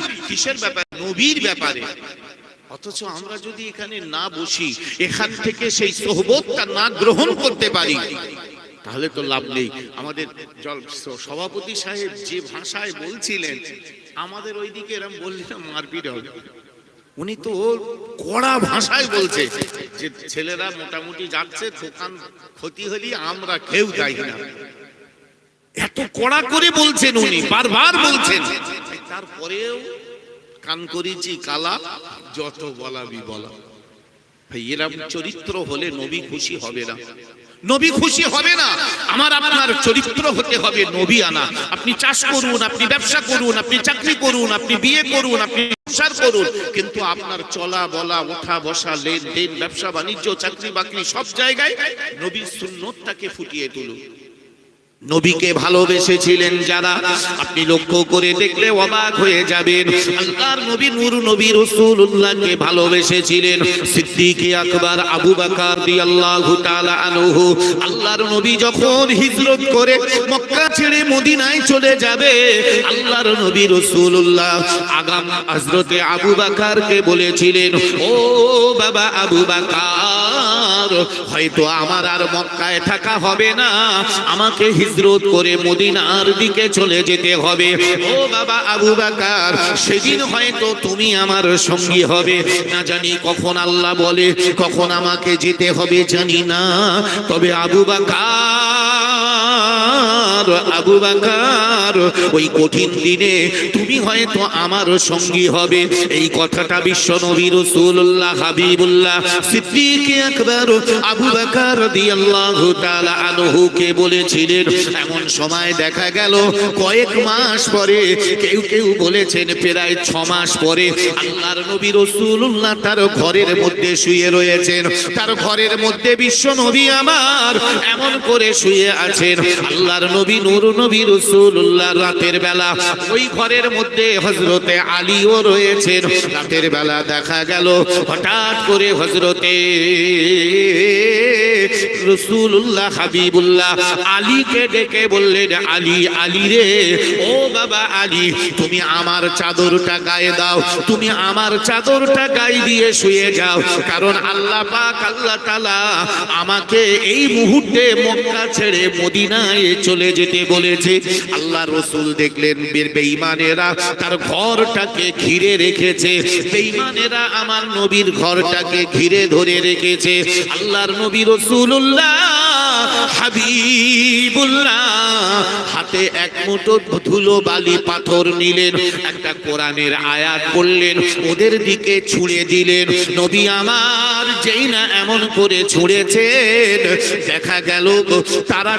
করি? কিসের ব্যাপারে? নবীর ব্যাপারে। অথচ আমরা যদি এখানে না বসি, এখান থেকে সেই সোহবতটা না গ্রহণ করতে পারি, তাহলে তো লাভ নেই। আমাদের জল সভাপতি সাহেব যে ভাষায় বলছিলেন, আমাদের ওইদিকে এরম বললে মারপিট হবে। উনি তো কড়া ভাষায় বলছে যে ছেলেরা মোটামুটি যাচ্ছে, দোকান ক্ষতি হলে আমরা কেউ যাই না। এত কড়া করে বলছেন উনি, বারবার বলছেন। তারপরেও কান করেছি কালা, যত বলাবি বলা। ভাই চরিত্র হলে নবী খুশি হবে না। নবী খুশি হবে না, আমার আপনার চরিত্র হতে হবে নবী আনা। আপনি চাষ করুন, আপনি ব্যবসা করুন, আপনি চাকরি করুন, আপনি বিয়ে করুন, আপনি সংসার করুন, কিন্তু আপনার চলা, বলা, ওঠা, বসা, লেনদেন, ব্যবসা, বাণিজ্য চাকরি বাকরি সব জায়গায় নবীর সুন্নতটাকে ফুটিয়ে তুলুন। নবীকে ভালোবেসেছিলেন যারা। আপনি লক্ষ্য করে দেখলে অবাক হয়ে যাবেন। আল্লাহর নবী নূর নবী রাসূলুল্লাহকে ভালোবেসেছিলেন। সিদ্দিক আকবর, আবু বকর রাদিয়াল্লাহু তাআলা আনহু। আল্লাহর নবী যখন হিজরত করে মক্কা ছেড়ে মদিনায় চলে যাবে, আল্লাহর নবী রাসূলুল্লাহ আগাম হযরতে আবু বকরকে বলেছিলেন, ও বাবা আবু বকর, হয়তো আমার আর মক্কায় থাকা হবে না। আমাকে হিজরত করে মদিনার দিকে চলে যেতে হবে। ও বাবা আবু বাকার, সেদিন হয়তো তুমি আমার সঙ্গী হবে। না জানি কখন আল্লাহ বলে, কখন আমাকে যেতে হবে জানি না। তবে আবু বাকার আবু বাকার, ওই কঠিন দিনে তুমি হয়তো আমার সঙ্গী হবে। এই কথাটা বিশ্ব নবী রাসূলুল্লাহ হাবিবুল্লাহ সিদ্দিক আকবর আবু বকর রাদিয়াল্লাহু তাআলা আনহু কে বলেছিলেন। এমন সময় দেখা গেল, কয়েক মাস পরে, কেউ কেউ বলেছেন প্রায় ছ মাস পরে আল্লাহর নবী রাসূলুল্লাহ তার ঘরের মধ্যে শুয়ে রয়েছেন। তার ঘরের মধ্যে বিশ্ব নবী আমার এমন করে শুয়ে আছেন। আল্লাহর নবী নূর, নবী রসুল্লাহ রাতের বেলা। ওই ঘরের মধ্যে হজরতে আলীও রয়েছেন। রাতের বেলা দেখা গেল, হঠাৎ করে হযরতে রসুল্লাহ হাবিবুল্লাহ, আলীকে ডেকে বললেন, আলী আলী রে, ও বাবা আলী, তুমি আমার চাদরটা গায়ে দাও, তুমি আমার চাদরটা গায়ে দিয়ে শুয়ে যাও, কারণ আল্লাহ পাক, আল্লাহ তালা আমাকে এই মুহূর্তে মক্কা ছেড়ে মদিনায় চলে যেতে বলেছে। আল্লাহ রসুল দেখলেন বেইমানেরা তার ঘরটাকে ঘিরে রেখেছে। বেঈমানেরা আমার নবীর ঘরটাকে ঘিরে ধরে রেখেছে। আল্লাহর নবী রসুল্লাহ হাবিবুল্লাহ। হাতে এক মুঠো ধুলো বালি পাথর নিলেন, একটা কোরআনের আয়াত করলেন ওদের দিকে ছুঁড়ে দিলেন। নবী আমার যেই না এমন করে ছুঁড়েছেন, দেখা গেল তারা